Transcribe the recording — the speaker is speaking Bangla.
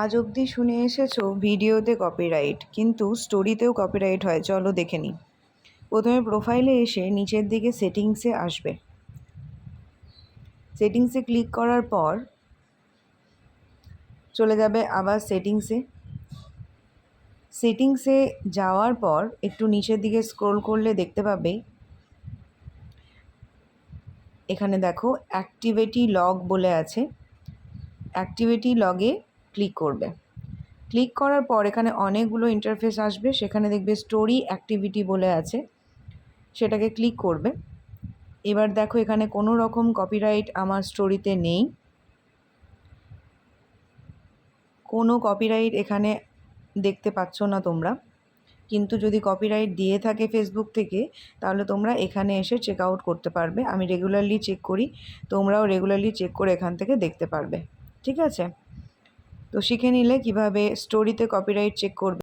আজ অবধি শুনে এসেছ ভিডিওতে কপিরাইট কিন্তু স্টোরিতেও কপিরাইট হয়, চলো দেখে নিই। প্রথমে প্রোফাইলে এসে নিচের দিকে সেটিংসে আসবে। সেটিংসে ক্লিক করার পর চলে যাবে আবার সেটিংসে সেটিংসে যাওয়ার পর একটু নিচের দিকে স্ক্রোল করলে দেখতে পাবে। এখানে দেখো অ্যাক্টিভিটি লগ বলে আছে। অ্যাক্টিভিটি লগে ক্লিক করবে। ক্লিক করার পর এখানে অনেকগুলো ইন্টারফেস আসবে। সেখানে দেখবে স্টোরি অ্যাক্টিভিটি বলে আছে। সেটাকে ক্লিক করবে। এবার দেখো এখানে কোনো রকম কপিরাইট আমার স্টোরিতে নেই। কোনো কপিরাইট এখানে দেখতে পাচ্ছ না তোমরা। কিন্তু যদি কপিরাইট দিয়ে থাকে ফেসবুক থেকে, তাহলে তোমরা এখানে এসে চেক আউট করতে পারবে। আমি রেগুলারলি চেক করি। তোমরাও রেগুলারলি চেক করে এখান থেকে দেখতে পারবে। ঠিক আছে? তো শিখে নিলে কীভাবে স্টোরিতে কপিরাইট চেক করবে?